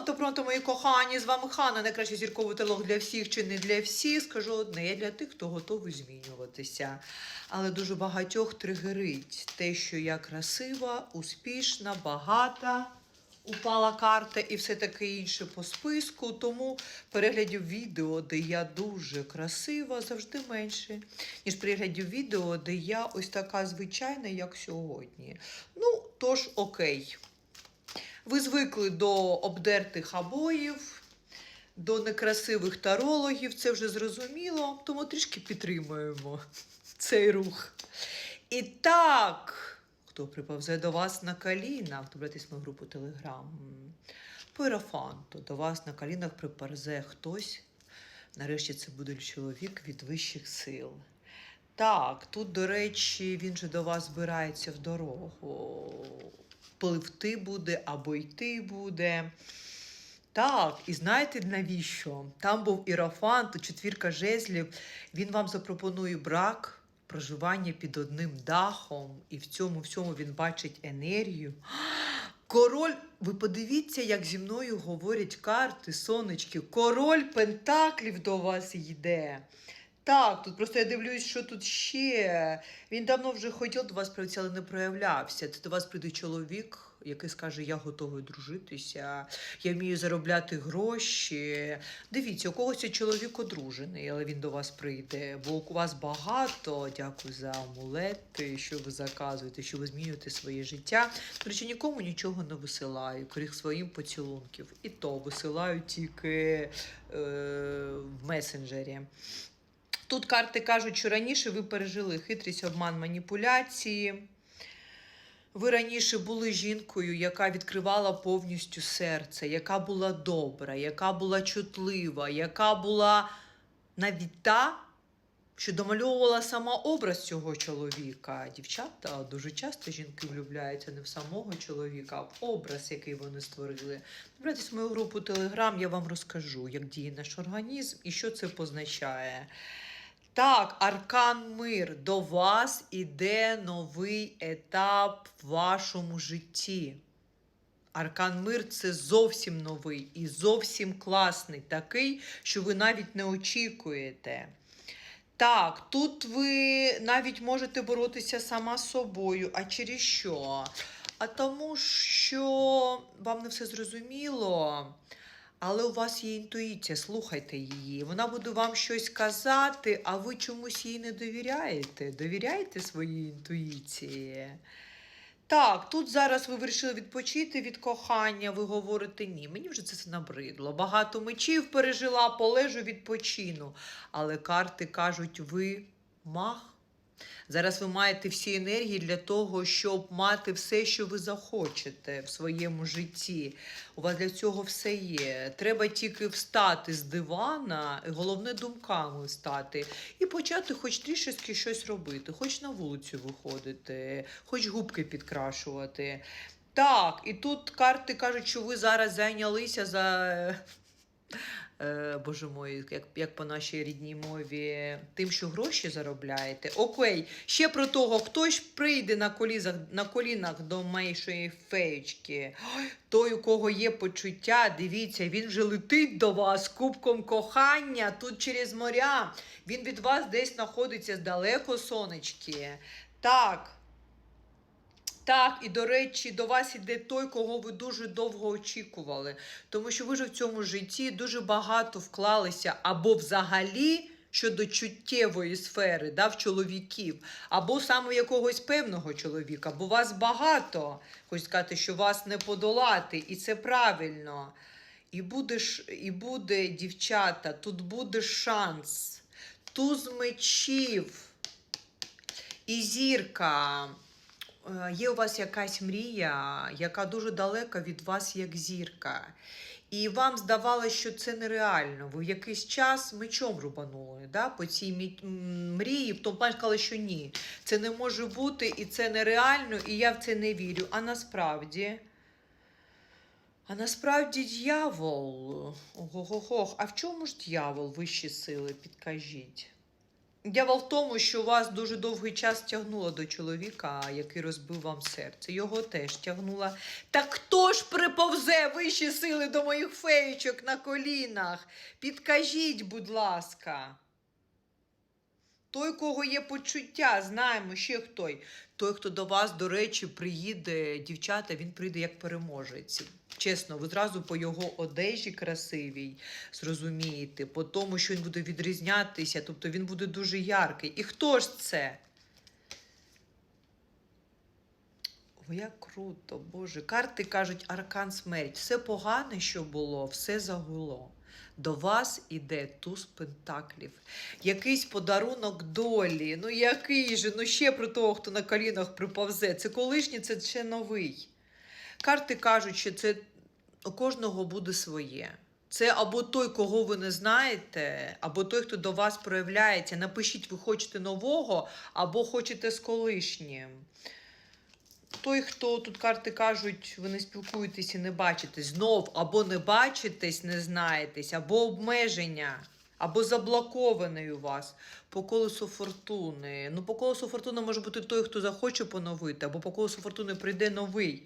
Пронто, пронто, мої кохані, з вами Хана, найкращий зірковий телог для всіх чи не для всіх. Скажу одне, я для тих, хто готовий змінюватися. Але дуже багатьох тригерить те, що я красива, успішна, багата. Упала карта і все таке інше по списку, тому переглядів відео, де я дуже красива, завжди менше, ніж переглядів відео, де я ось така звичайна, як сьогодні. Ну, тож окей. Ви звикли до обдертих обоїв, до некрасивих тарологів, це вже зрозуміло, тому трішки підтримуємо цей рух. І так, хто приповзе до вас на колінах, хто братись в групу Телеграм, по до вас на колінах приповзе хтось. Нарешті це буде чоловік від вищих сил. Так, тут, до речі, він же до вас збирається в дорогу. Пливти буде або йти буде. Так, і знаєте навіщо? Там був ірафант, четвірка жезлів. Він вам запропонує брак, проживання під одним дахом, і в цьому всьому він бачить енергію. Король, ви подивіться, як зі мною говорять карти, сонечки. Король Пентаклів до вас йде. Так, тут просто я дивлюсь, що тут ще. Він давно вже хотів до вас проявитися, але не проявлявся. Це до вас прийде чоловік, який скаже: Я готовий дружитися, я вмію заробляти гроші. Дивіться, у когось є чоловік одружений, але він до вас прийде, бо у вас багато. Дякую за амулети, що ви заказуєте, що ви змінюєте своє життя. До речі, нікому нічого не висилаю, крім своїм поцілунків. І то висилаю тільки е, в месенджері. Тут карти кажуть, що раніше ви пережили хитрість, обман, маніпуляції. Ви раніше були жінкою, яка відкривала повністю серце, яка була добра, яка була чутлива, яка була навіть та, що домальовувала сама образ цього чоловіка. Дівчата дуже часто жінки влюбляються не в самого чоловіка, а в образ, який вони створили. Добрайтесь в мою групу Телеграм, я вам розкажу, як діє наш організм і що це позначає. Так, Аркан Мир, до вас іде новий етап в вашому житті. Аркан Мир це зовсім новий і зовсім класний, такий, що ви навіть не очікуєте. Так, тут ви навіть можете боротися сама з собою. А через що? А тому, що вам не все зрозуміло. Але у вас є інтуїція, слухайте її. Вона буде вам щось казати, а ви чомусь їй не довіряєте. Довіряєте своїй інтуїції. Так, тут зараз ви вирішили відпочити від кохання, ви говорите ні. Мені вже це все набридло. Багато мечів пережила, полежу, відпочину. Але карти кажуть, ви мах. Зараз ви маєте всі енергії для того, щоб мати все, що ви захочете в своєму житті. У вас для цього все є. Треба тільки встати з дивана, головне думками встати, і почати хоч трішки щось робити, хоч на вулицю виходити, хоч губки підкрашувати. Так, і тут карти кажуть, що ви зараз зайнялися за. Е, Боже мой, як, як по нашій рідній мові, тим, що гроші заробляєте. Окей, ще про того, хто ж прийде на, колізах, на колінах до моєї феєчки. Той, у кого є почуття, дивіться, він вже летить до вас кубком кохання тут через моря. Він від вас десь знаходиться далеко, сонечки. Так. Так, і до речі, до вас іде той, кого ви дуже довго очікували. Тому що ви ж в цьому житті дуже багато вклалися або взагалі щодо чуттєвої сфери, да, в чоловіків, або саме якогось певного чоловіка, бо вас багато. Хочу сказати, що вас не подолати, і це правильно. І будеш, і буде, дівчата, тут буде шанс. Туз мечів і зірка. Е, Є у вас якась мрія, яка дуже далека від вас, як зірка. І вам здавалося, що це нереально. Ви в якийсь час мечом рубанули да, по цій мрії, в тому плані сказали, що ні, це не може бути, і це нереально, і я в це не вірю. А насправді. А насправді дьявол. Ого-го-го. А в чому ж дьявол вищі сили? Підкажіть. Дява в тому, що вас дуже довгий час тягнуло до чоловіка, який розбив вам серце. Його теж тягнула. Та хто ж приповзе вищі сили до моїх феєчок на колінах? Підкажіть, будь ласка. Той, кого є почуття, знаємо ще хто. Той, хто до вас, до речі, приїде, дівчата, він прийде як переможець. Чесно, ви зразу по його одежі красивій зрозумієте, по тому, що він буде відрізнятися, тобто він буде дуже яркий. І хто ж це? О, як круто, Боже. Карти кажуть аркан смерть. Все погане, що було, все загуло. До вас іде туз пентаклів. Якийсь подарунок долі. Ну який же? Ну ще про того, хто на колінах приповзе. Це колишній, це ще новий. Карти кажуть, що це у кожного буде своє. Це або той, кого ви не знаєте, або той, хто до вас проявляється. Напишіть, ви хочете нового, або хочете з колишнім. Той, хто тут карти кажуть, ви не спілкуєтесь і не бачитесь, знов або не бачитесь, не знаєтесь, або обмеження, або заблокований у вас по колесу фортуни. Ну, по колесу фортуни може бути той, хто захоче поновити, або по колесу фортуни прийде новий.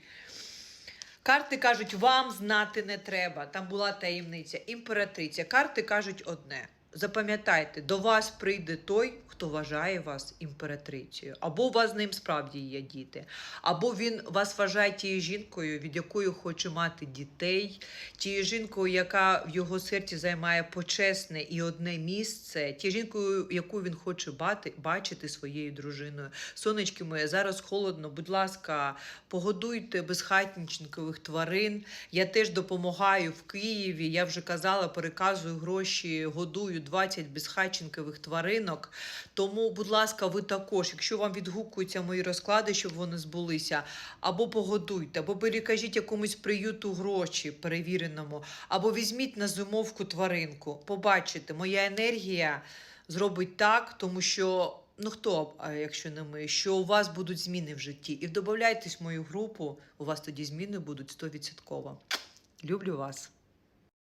Карти кажуть, вам знати не треба. Там була таємниця, імператриця. Карти кажуть одне. Запам'ятайте, до вас прийде той, хто вважає вас імператрицею. Або у вас з ним справді є діти, або він вас вважає тією жінкою, від якої хоче мати дітей, тією жінкою, яка в його серці займає почесне і одне місце, тією жінкою, яку він хоче бати, бачити своєю дружиною. Сонечки моє, зараз холодно, будь ласка, погодуйте безхатнічникових тварин. Я теж допомагаю в Києві. Я вже казала, переказую гроші, годую 20 безхатченкових тваринок. Тому, будь ласка, ви також, якщо вам відгукуються мої розклади, щоб вони збулися, або погодуйте, або перекажіть якомусь приюту гроші перевіреному, або візьміть на зимовку тваринку. Побачите, моя енергія зробить так, тому що. Ну хто, якщо не ми, що у вас будуть зміни в житті. І додавайтесь в мою групу, у вас тоді зміни будуть 100%. Люблю вас.